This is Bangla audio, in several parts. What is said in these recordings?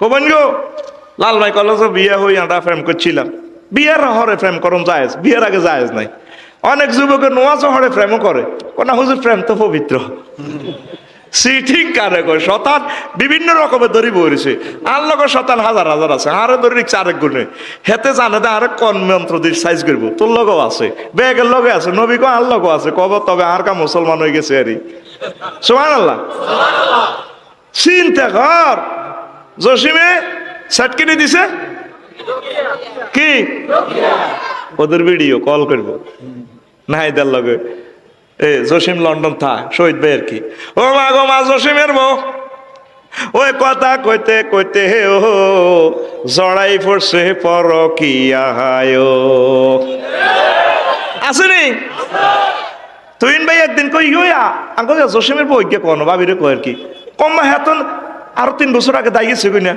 কবেন গো লাল ভাই কলেজে বিয়ে হই আমরা প্রেম করছিলাম। বিয়ের হরে প্রেম করুন জায়েজ, বিয়ের আগে জায়েজ নাই। অনেক যুবকের নোয়াজ হরে প্রেমও করে। কোনা হুজুর প্রেম তো পবিত্র। সিটিং কারে কয়, শতান বিভিন্ন রকমের দড়ি বইছে আর লগে শতান হাজার হাজার আছে। আরে দড়ি রিক্সা আরেক গুণে। হেতে জানে দে আরেক কন মন্ত্র দিয়ে সাইজ করব। তোর লগেও আছে। ব্যাগের লগে আছে। নবী কো আর লগেও আছে। কব, তবে আর কা মুসলমান হয়ে গেছে আরই সুমান আল্লাহ চিন্তা কর। জসিমে সেট কিনে দিছে? কি? ওদের ভিডিও কল করব। নাহিদার লগে। এ, জসিম লন্ডন থা, শহীদ ভাইয়ের কি? ও মা গো মা, জসিমের বউ। ওই কথা কইতে কইতে হে ও, জড়াই পড়ছে পর কি আহায়ো আসেনি? তুইন ভাই একদিন কই গিয়া আঙ্কল জসিমের বউ গিয়ে কোন ভাবিরে কয় আর কি? কম হেতন আরও তিন বছর আগে দাই গেছে কই না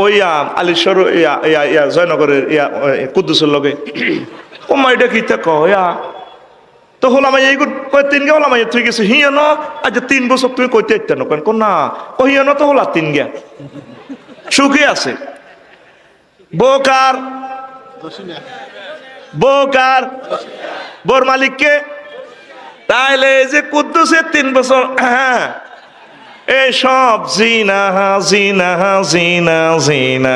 ওই আলিশ্বর, ইয়া জয়নগরের কুদ্দুসের লগে। ও মা, এটা কি তা কয়া তো হলাম এই কয় তিন গে হলাম তুই গেছে। হিয় ন, আজ তিন বছর তুমি কইতে ইত্যা নকেন কোন না ও হিয় ন তো হলা তিন গে সুখে আছে। বোকার বোকার বোর মালিককে, তাইলে এই যে কুদ্দুসের তিন বছর হ্যাঁ এই সব জিনা জিনা জিনা জিনা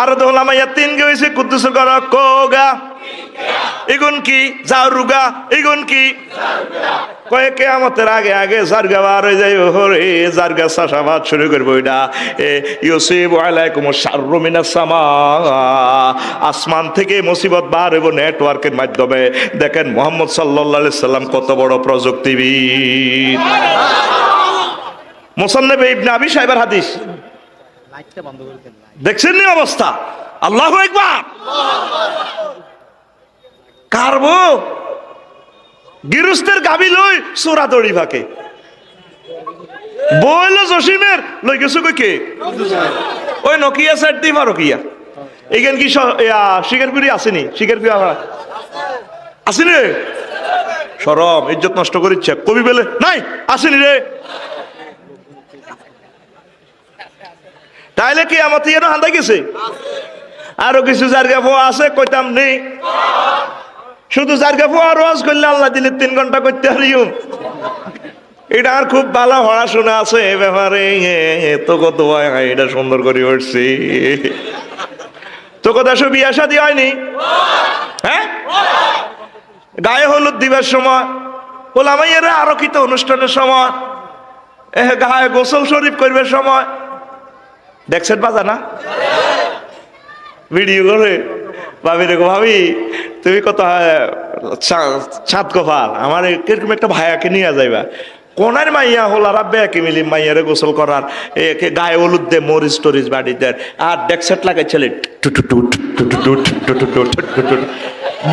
আর দোলা মাইয়া তিন গে হয়েছে কুদ্দুসের ঘর কোগা? এগুন কি? জারুগা। এগুন কি? কয়েকে আমাদের আগে আগে জারগা বার হয়ে যায়, ওহরে, জারগা চাষাবাদ শুরু করব এটা। এ, ইউসিব আলাইকুম শাররু মিনাস সামা। আসমান থেকে মুসিবত বার হইব নেটওয়ার্কের মাধ্যমে। দেখেন মোহাম্মদ আলাইহি সাল্লাম কত বড় প্রযুক্তিবিদ। মুসান্নবে ইবনে আবি সাহেবের হাদিস। লাইটটা বন্ধ করে দেন। দেখছেন নি অবস্থা? আল্লাহু একবার কারবো গিরুস্তের গাবি লই সোরা দড়ি ফাঁকে। বইল জসিমের লই গেছো কে? ওই নকিয়া সেট দি পারো কিয়া এইখান কি শিকারপুরি আসেনি? শিকারপুরি আসেনি? রে সরম ইজ্জত নষ্ট করিচ্ছে। কবি বেলে নাই আসেনি রে। তাইলে কি আমার থেকে হান্দা গেছে? আরও কিছু জায়গা ফোয়া আছে কইতাম নেই শুধু জায়গা ফোয়া রোজ করলে আল্লাহ দিলে তিন ঘণ্টা করতে হারিও এটা আর খুব ভালো পড়াশোনা আছে এ ব্যাপারে। তো কত হ্যাঁ, এটা সুন্দর করে উঠছি তো কথা সব বিয়া শাদি হয়নি? হ্যাঁ? গায়ে হলুদ দিবার সময় ওলামাইয়েরা আরও কিত অনুষ্ঠানের সময় গায়ে গোসল শরীফ করবার সময় দেখছেন বাজা না ভিডিও করে ভাবি রে ভাবি তুমি কত ছাদ গোপাল আমার এ- কীরকম একটা ভাইয়াকে নিয়ে যাইবা কোনার মাইয়া হল আর একে মিলি মাইয়ারে গোসল করার একে গায়ে হলুদ দে মরিচ টরিচ বাড়ি দেয় আর ডেকসেট লাগাই ছেলে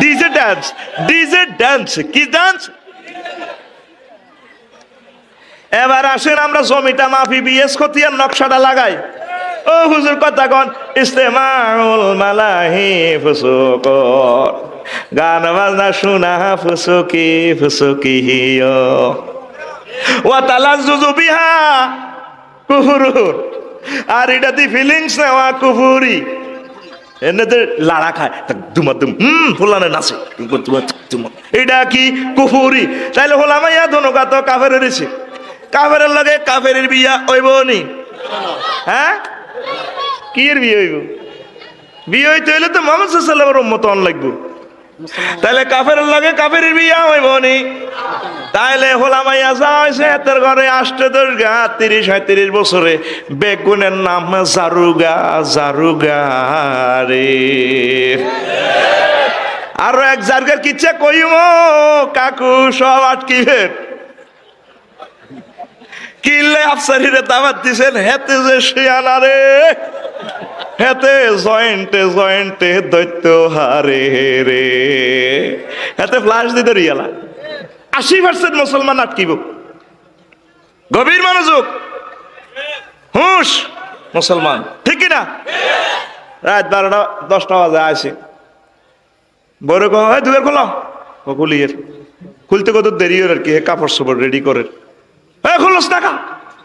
ডিজে ডান্স ডিজে ডান্স কি ডান্স এবার আসেন আমরা জমিটা মাফি বিএস খতিয়ার নকশাটা লাগাই ও হুজুর কথা কন ইস্তেমাউল মালাহি ফুসুকর গান বাজনা শুনা ফুসুকি ফুসুকি হিয় ওয়া তালাজ্জুজু বিহা কুহুরুর আর এটা দি ফিলিংস নেওয়া কুহুরি এনে লাড়া খায়। দুমা দুম হুম ফুলানে নাচে। এটা কি কুফুরি? তাইলে হলাম ইয়া ধনুকা তো কাফের রয়েছে কাফের লগে কাফের বিয়া হইব নি হ্যাঁ? কি এর বিয়ে হইব? বিয়ে হইতে হইলে তো মোহাম্মদ সাল্লামের উম্মত অন লাগবো। তাইলে কাফের লগে কাফের বিয়া হইব নি। তাইলে হোলামাইয়া যা হয়েছে এতের ঘরে আসতে দশ গা তিরিশ সাঁত্রিশ বছরে। বেগুনের নাম জারুগা জারুগা রে। আরও এক জায়গার কিচ্ছে কইম কাকু সব আটকিবেন। দৈত্য হারে মুসলমান আটকিব। গভীর মনোযোগ। হুশ, মুসলমান। ঠিক না রাত বারোটা, দশটা বাজে, আসি। বড় কো এই দুয়ার খোলো। ও খুলিয়ের খুলতে কত দেরি আর কি কাপড় সাপড় রেডি করে খোলস না কা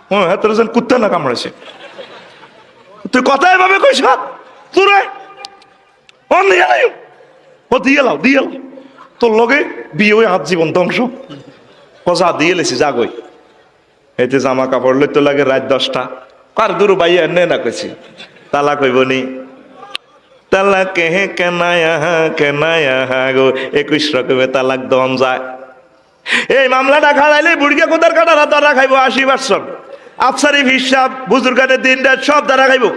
হ্যাঁ হ্যাঁ যেন কুত্তা না কামড়েছে তুই কথা এভাবে কইস তোরে অন দিয়ে নাই ও, দিয়ে লাও দিয়ে লাও। তোর লগে বিয়ে হয়ে হাত জীবন ধ্বংস। কজা দিয়ে লেছি জাগই এতে জামা কাপড় লইতে লাগে রাত দশটা। কার দূর বাইয়া এনে না কইছি। তালা কইব নি। তালা কেহে কেনায়া কেনায়া গো। একুশ রকমে তালাক দম যায়। এই মামলাটা খাড়াইলে বুড়িকে কোথার কাটা দ্বারা খাইব? আশি বছর আফসারি, হিসাব বুজুর্গানের দিন রাত সব দ্বারা খাইব।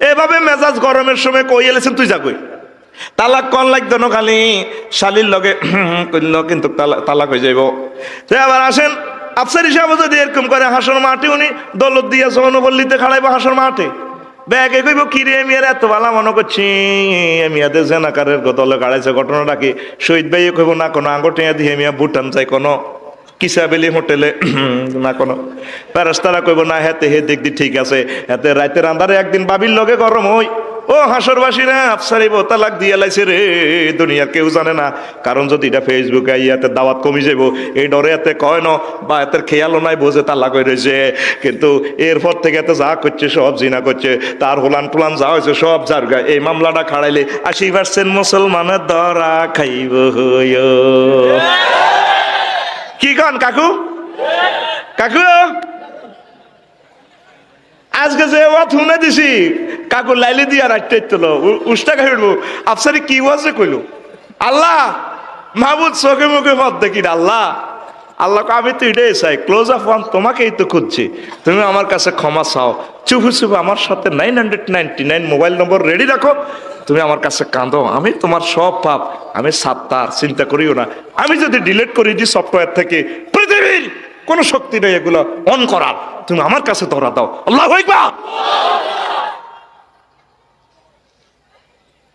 এভাবে মেজাজ গরমের সময় কই এলেছেন তুই যা কই। তালাক কন লাগতো না খালি। শালির লগে কইল, কিন্তু তালা- তালাক হয়ে যাইব। তো আবার আসেন, আফসারি সাহেব যদি এরকম করে হাসর মাঠে, উনি দৌলত দিয়ে সৌনপল্লিতে খাড়াইবো হাসর মাঠে। ব্যাগে কইব কিরে মিয়ার এত ভালো মনে করছি? মিয়াদের জেনাকারের দলে গাড়াইছে ঘটনাটা কি শহীদ ভাইয়ে কইব, না কোনো আঙ্গটে দিয়ে মিয়া ভুটান চাই কোনো, কিসাবেলি হোটেলে, না কোনো। প্যারাস্তারা কইব, না, হেতে, হে দেখদি ঠিক আছে। হেতে রাতের আন্ধারে একদিন বাবির লগে গরম হই। ও হাসরবাসীরা, আফসারি তালাক দিয়ে লাইছে রে। দুনিয়ার কেউ জানে না। কারণ যদি এটা ফেসবুকে ইয়াতে দাওয়াত কমি যাব এই ডরে এতে কয় ন, বা এতে খেয়ালও নাই বোঝে তালাক হয়ে রয়েছে কিন্তু এরপর থেকে এতে যা করছে, সব জিনা করছে। তার হোলান টুলান যা হয়েছে সব যার এই মামলাটা খাড়াইলে আশি পার্সেন্ট মুসলমানের ধরা খাইব কি কন কাকু? কাকু? আজকে যে ও থুনে দিছি। কাকু লাইলি দিয়া রাখতে তোলো উষ্টা খাই উঠবো। আফসারি কি ওয়াজে কইলো? আল্লাহ মাহবুদ চোখে মুখে পথ দেখি আল্লাহ। আল্লাহ আমি তো এটাই চাই। ক্লোজ আপ ওয়ান তোমাকেই তো খুঁজছি। তুমি আমার কাছে ক্ষমা চাও। চুপু চুপু, আমার সাথে nine hundred ninety nine mobile number ready রাখো। তুমি আমার কাছে কাঁদো। আমি তোমার সব পাপ। আমি সাত্তার চিন্তা করিও না। আমি যদি ডিলিট করি দিই সফটওয়্যার থেকে, পৃথিবীর কোনো শক্তি নেই এগুলো অন করার। তুমি আমার কাছে ধরা দাও আল্লাহ হইবা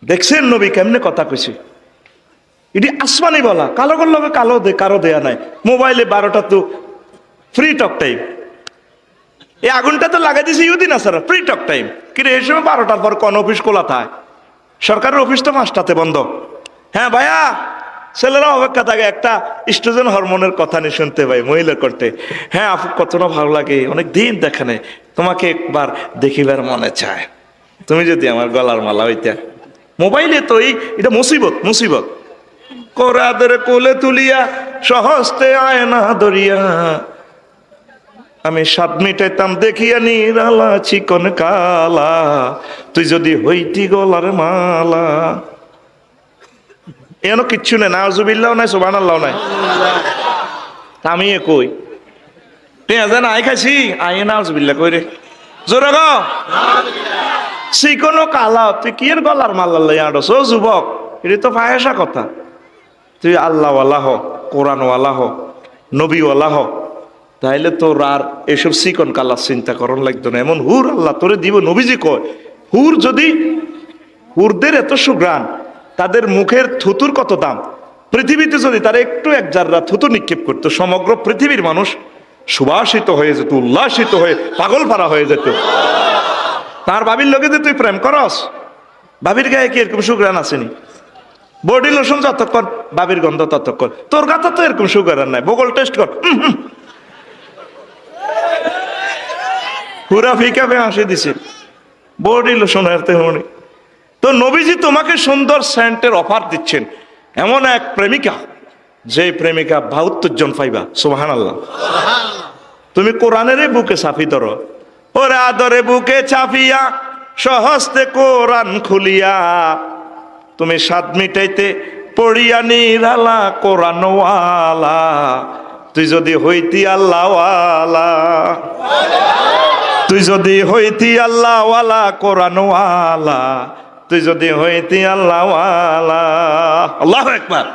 দেখছেন নবী কেমনে কথা কইছে? এটি আসমানি বলা কালো করলে কালো দে কারও দেয়া নাই। মোবাইলে বারোটা তো ফ্রি টক টাইম এই আগুনটা তো লাগাই দিছে ইউদিন আসার ফ্রি টক টাইম কিন্তু এই সময় বারোটার পর কোন অফিস খোলা থাকে? সরকারের অফিস তো পাঁচটাতে বন্ধ। হ্যাঁ ভাইয়া, ছেলেরা অপেক্ষা থাকে একটা স্ট্রোজেন হরমোনের কথা নিয়ে শুনতে পাই মহিলা করতে। হ্যাঁ আপু কত না ভালো লাগে অনেক দিন দেখা নেই। তোমাকে একবার দেখিবার মনে চায়। তুমি যদি আমার গলার মালা হইতে মোবাইলে তো এই এটা মুসিবত মুসিবত। কোরাদের কোলে তুলিয়া সহস্তে আয়না দরিয়া আমি সাত মিটাইতাম দেখিয়া নিরালা চিকন কালা। তুই যদি হইতি গলার মালা। এন কিচ্ছু নেই নাজুবিল্লাও নাই সোবান আল্লাহ নাই আমি কই? তুই আজান আই খাইছি? আই নাজুবিল্লা কই রে? জোরে চিকনো কালা, তুই কি এর গলার মালা লই আড়স ও যুবক, এটা তো ফাহেসা কথা। তুই আল্লাহওয়ালা হ, কোরআনওয়ালা হ, নবীওয়ালা হ, তাইলে তোর আর এসব সিকন কালা চিন্তা করন লাগতো না। এমন হুর আল্লাহ তোরে দিব, নবীজি কয়, হুর যদি হুরদের এত সুগ্রাণ তাদের মুখের থুতুর কত দাম? পৃথিবীতে যদি তারা একটু এক জাররা থুতু নিক্ষেপ করতো, সমগ্র পৃথিবীর মানুষ সুবাসিত হয়ে যেত, উল্লাসিত হয়ে পাগল পারা হয়ে যেত। তার বাবির লোকে যে তুই প্রেম করস বাবির গায়ে কি এরকম সুগ্রাণ আসেনি? বডি লোশন যতক্ষণ বাবির গন্ধ ততক্ষণ। তোর গাথা তো এরকম সুগার নাই বগল টেস্ট কর। উম। পুরা হাসি দিছে। বডি লোশন হারতে হনি তো নবীজি তোমাকে সুন্দর সেন্টের অফার দিচ্ছেন। এমন এক প্রেমিকা যে প্রেমিকা বাহাত্তর জন পাইবা সুবাহান আল্লাহ তুমি কোরআনেরই বুকে সাফি ধরো। ওরে আদরে বুকে চাপিয়া সহস্তে কোরআন খুলিয়া। তুমি সাত মিটাইতে পড়িয়া নিরালা কোরআনওয়ালা। তুই যদি হইতি আল্লাহওয়ালা। তুই যদি হইতি আল্লাহওয়ালা, কোরআনওয়ালা। তুই যদি হইতি আল্লাহওয়ালা। আল্লাহ একবার